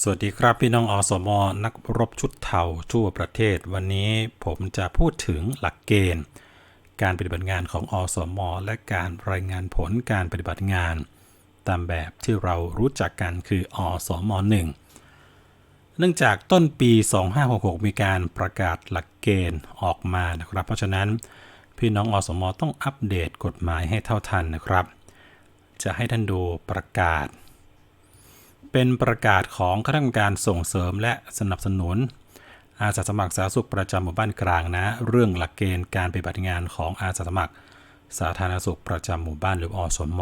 สวัสดีครับพี่น้องอสม นักรบชุดเทาทั่วประเทศ วันนี้ผมจะพูดถึงหลักเกณฑ์ การปฏิบัติงานของอสม และการรายงานผลการปฏิบัติงาน ตามแบบที่เรารู้จักกันคืออสม 1 เนื่องจากต้นปี 2566 มีการประกาศหลักเกณฑ์ออกมานะครับ เพราะฉะนั้นพี่น้องอสม ต้องอัปเดตกฎหมายให้เท่าทันนะครับ จะให้ท่านดูประกาศ เป็นประกาศของคณะกรรมการส่งเสริมและสนับสนุน อาสาสมัครสาธารณสุขประจำหมู่บ้านกลางนะ เรื่องหลักเกณฑ์การปฏิบัติงานของอาสาสมัคร สาธารณสุขประจำหมู่บ้านหรืออสม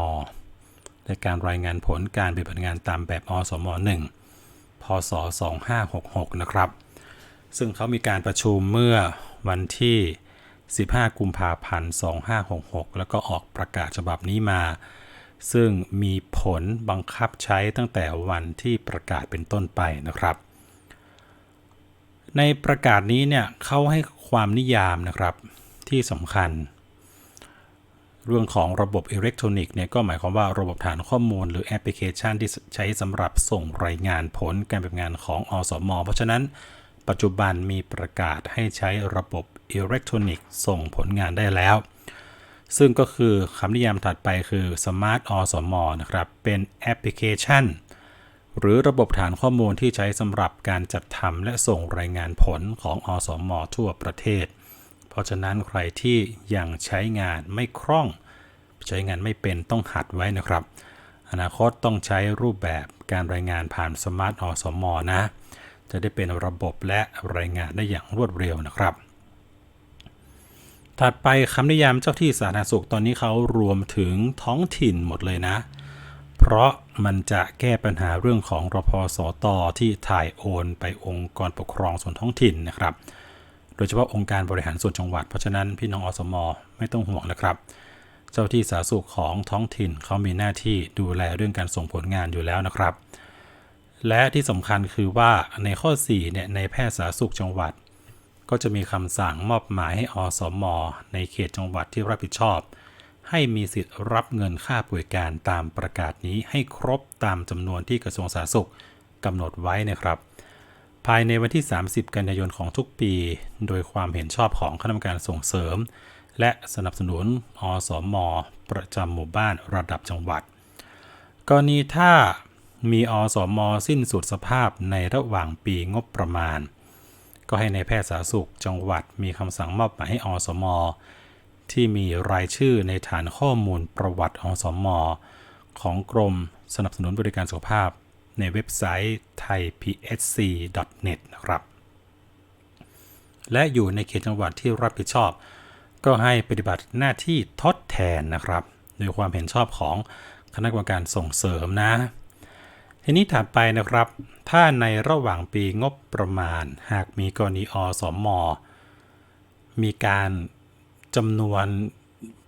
และการรายงานผลการปฏิบัติงานตามแบบอสม 1 พศ 2566 นะครับ ซึ่งเขามีการประชุมเมื่อวันที่ 15 กุมภาพันธ์ 2566 แล้วก็ออกประกาศฉบับนี้มา ซึ่งมีผลบังคับใช้ตั้งแต่วันที่ประกาศเป็นต้นไปนะครับ ในประกาศนี้เนี่ยเขาให้ความนิยามนะครับที่สำคัญ เรื่องของระบบอิเล็กทรอนิกส์เนี่ยก็หมายความว่าระบบฐานข้อมูลหรือแอปพลิเคชันที่ใช้สำหรับส่งรายงานผลการปฏิบัติงานของอสม เพราะฉะนั้น ปัจจุบันมีประกาศให้ใช้ระบบอิเล็กทรอนิกส์ส่งผลงานได้แล้ว ซึ่งก็คือคำนิยามถัดไปคือ Smart อสมนะครับ เป็นแอปพลิเคชัน หรือระบบฐานข้อมูลที่ใช้สำหรับการจัดทำและส่งรายงานผลของอสมทั่วประเทศ เพราะฉะนั้นใครที่ยังใช้งานไม่คล่อง ใช้งานไม่เป็นต้องหัดไว้นะครับ อนาคตต้องใช้รูปแบบการรายงานผ่านสมาร์ทอสมนะ จะได้เป็นระบบและรายงานได้อย่างรวดเร็วนะครับ ถัดไปคำนิยามเจ้าที่สาธารณสุขตอนนี้เขารวมถึงท้องถิ่นหมดเลยนะ เพราะมันจะแก้ปัญหาเรื่องของรพสตที่ถ่ายโอนไปองค์กรปกครองส่วนท้องถิ่นนะครับ โดยเฉพาะองค์การบริหารส่วนจังหวัด เพราะฉะนั้นพี่น้องอสมไม่ต้องห่วงนะครับ เจ้าที่สาธารณสุขของท้องถิ่นเขามีหน้าที่ดูแลเรื่องการส่งผลงานอยู่แล้วนะครับ และที่สำคัญคือว่าในข้อ4เนี่ยในแพทย์สาธารณสุขจังหวัด ก็จะมีคำสั่งมอบหมายให้อสมในเขตจังหวัดที่รับผิดชอบ ให้มีสิทธิ์รับเงินค่าป่วยการตามประกาศนี้ให้ครบตามจำนวนที่กระทรวงสาธารณสุขกำหนดไว้นะครับ ภายในวันที่ 30 กันยายนของทุกปี โดยความเห็นชอบของคณะกรรมการส่งเสริม และสนับสนุนอสมประจำหมู่บ้านระดับจังหวัด กรณีถ้ามีอสมสิ้นสุดสภาพในระหว่างปีงบประมาณ ก็ให้ในแพทย์สาธารณสุขจังหวัดมีคำสั่งมอบหมายให้อสม ที่มีรายชื่อในฐานข้อมูลประวัติอสม ของกรมสนับสนุนบริการสุขภาพ ในเว็บไซต์ thaipsc.net นะครับ และอยู่ในเขตจังหวัดที่รับผิดชอบ ก็ให้ปฏิบัติหน้าที่ทดแทนนะครับโดยความเห็นชอบของคณะกรรมการส่งเสริมนะ ทีนี้ถัดไปนะครับ ถ้าในระหว่างปีงบประมาณ หากมีกรณีอสมมีการจำนวน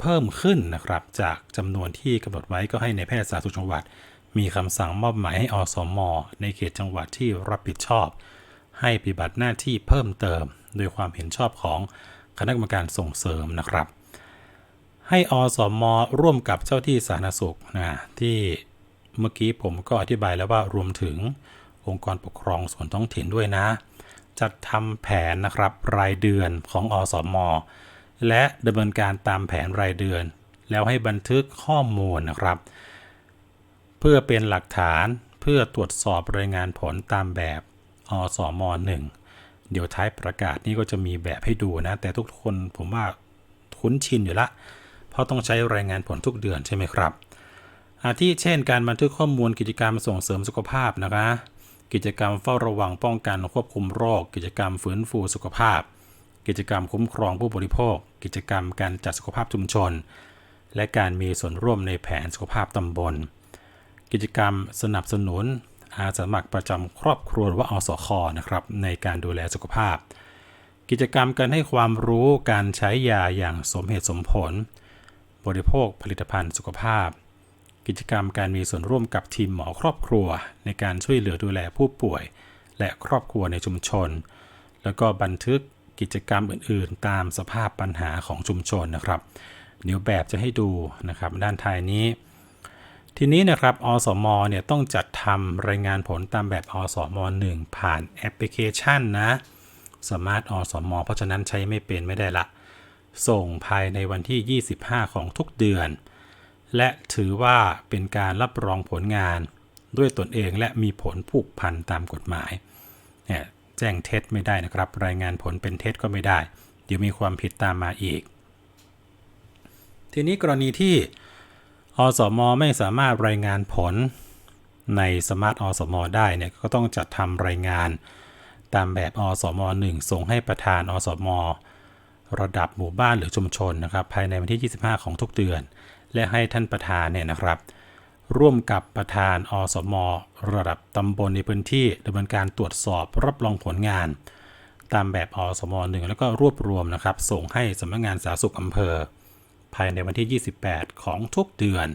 เพิ่มขึ้นนะครับ จากจำนวนที่กำหนดไว้ก็ให้ในแพทย์สาธารณสุขจังหวัด มีคำสั่งมอบหมายให้อสมในเขตจังหวัดที่รับผิดชอบ ให้ปฏิบัติหน้าที่เพิ่มเติม โดยความเห็นชอบของคณะกรรมการส่งเสริมนะครับ ให้อสมร่วมกับเจ้าที่สาธารณสุขนะที่ เมื่อกี้ผมก็อธิบายแล้วว่ารวมถึงองค์กรปกครองส่วนท้องถิ่นด้วยนะ จัดทำแผนนะครับรายเดือนของอสม และดำเนินการตามแผนรายเดือน แล้วให้บันทึกข้อมูลนะครับ เพื่อเป็นหลักฐานเพื่อตรวจสอบรายงานผลตามแบบอสม1เดี๋ยวท้ายประกาศนี้ก็จะมีแบบให้ดูนะ แต่ทุกคนผมว่าคุ้นชินอยู่ละ เพราะต้องใช้รายงานผลทุกเดือนใช่ไหมครับ อาทิเช่นการบันทึกข้อมูลกิจกรรมส่งเสริมสุขภาพนะคะ กิจกรรมเฝ้าระวังป้องกันควบคุมโรค กิจกรรมฟื้นฟูสุขภาพ กิจกรรมคุ้มครองผู้บริโภค กิจกรรมการจัดสุขภาพชุมชน และการมีส่วนร่วมในแผนสุขภาพตำบล กิจกรรมสนับสนุน อาสาสมัครประจำครอบครัวหรือว่าอสคนะครับในการดูแลสุขภาพ กิจกรรมการให้ความรู้การใช้ยาอย่างสมเหตุสมผล บริโภคผลิตภัณฑ์สุขภาพ กิจกรรมการมีส่วนร่วมกับทีมหมอครอบครัว ในการช่วยเหลือดูแลผู้ป่วย และครอบครัวในชุมชน แล้วก็บันทึกกิจกรรมอื่น ๆ ตามสภาพปัญหาของชุมชนนะครับ เดี๋ยวแบบจะให้ดูนะครับด้านท้ายนี้ ทีนี้นะครับอสมเนี่ยต้องจัดทำรายงานผลตามแบบอสม 1 ผ่านแอปพลิเคชันนะสมาร์ทอสม เพราะฉะนั้นใช้ไม่เป็นไม่ได้ละ ส่งภายในวันที่ 25 ของทุกเดือน และถือว่าเป็นการรับรองผลงานด้วยตนเองและมีผลผูกพันตามกฎหมายเนี่ยแจ้งเท็จไม่ได้นะครับ รายงานผลเป็นเท็จก็ไม่ได้ เดี๋ยวมีความผิดตามมาอีก ทีนี้กรณีที่อสมไม่สามารถรายงานผลในสมาร์ทอสมได้เนี่ยก็ต้องจัดทำรายงานตามแบบอสม1ส่งให้ประธานอสม ระดับหมู่บ้านหรือชุมชนนะครับภายในวันที่ 25 ของทุกเดือน และให้ท่านประธานเนี่ยนะครับ ร่วมกับประธานอสม ระดับตำบลในพื้นที่ดำเนินการตรวจสอบรับรองผลงาน ตามแบบอสม1แล้วก็รวบรวมนะครับ ส่งให้สำนักงานสาธารณสุขอำเภอ ภายในวันที่ 28 ของทุกเดือน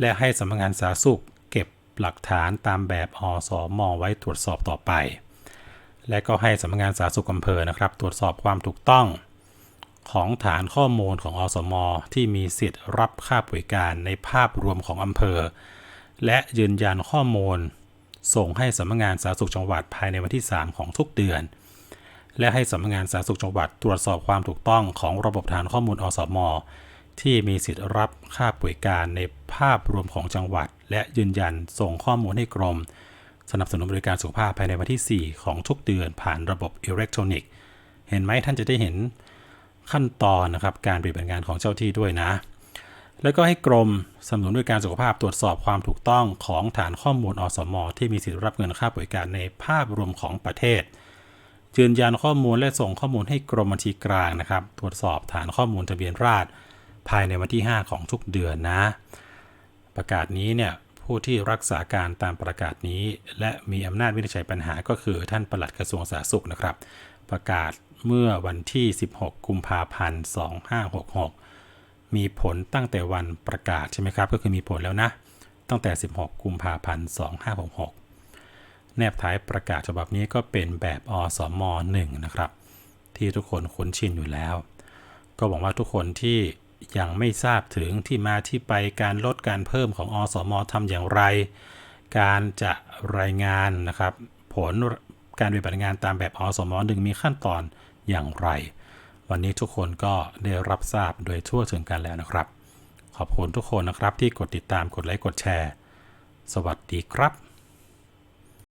และให้สำนักงานสาธารณสุขเก็บหลักฐานตามแบบอสมไว้ตรวจสอบต่อไป และก็ให้สำนักงานสาธารณสุขอำเภอนะครับ ตรวจสอบความถูกต้อง ของฐานข้อมูลของอสมที่มีสิทธิ์รับค่าบริการในภาพรวมของอำเภอ และยืนยันข้อมูล ส่งให้สำนักงานสาธารณสุขจังหวัดภายในวันที่ 3 ของทุกเดือน และให้สำนักงานสาธารณสุขจังหวัดตรวจสอบความถูกต้องของระบบฐานข้อมูลอสมที่มีสิทธิ์รับค่าบริการในภาพรวมของจังหวัด และยืนยันส่งข้อมูลให้กรม สนับสนุนบริการสุขภาพภายในวันที่ 4 ของทุกเดือนผ่านระบบอิเล็กทรอนิกส์ เห็นไหมท่านจะได้เห็น ขั้นตอนนะครับการปฏิบัติงานของเจ้าที่ด้วยนะ แล้วก็ให้กรมสนับสนุนบริการสุขภาพตรวจสอบความถูกต้องของฐานข้อมูลอสมที่มีสิทธิรับเงินค่าบริการในภาพรวมของประเทศ ยืนยันข้อมูลและส่งข้อมูลให้กรมบัญชีกลางนะครับ ตรวจสอบฐานข้อมูลทะเบียนราษฎรภายในวันที่ 5 ของทุกเดือนนะ ประกาศนี้เนี่ยผู้ที่รักษาการตามประกาศนี้ และมีอำนาจวินิจฉัยปัญหาก็คือท่านปลัดกระทรวงสาธารณสุขนะครับ ประกาศ เมื่อวันที่ 16 กุมภาพันธ์ 2566 มีผลตั้งแต่วันประกาศใช่ไหมครับ ก็คือมีผลแล้วนะ ตั้งแต่ 16 กุมภาพันธ์ 2566 แนบท้ายประกาศฉบับนี้ก็เป็นแบบอสม1นะครับ ที่ทุกคนคุ้นชินอยู่แล้ว ก็หวังว่าทุกคนที่ยังไม่ทราบถึงที่มาที่ไปการลดการเพิ่มของอสมทำอย่างไร การจะรายงานนะครับ ผล การปฏิบัติงานตามแบบอสมหนึ่งมีขั้นตอนอย่างไร วันนี้ทุกคนก็ได้รับทราบโดยทั่วถึงกันแล้วนะครับ ขอบคุณทุกคนนะครับที่กดติดตามกดไลค์กดแชร์ สวัสดีครับ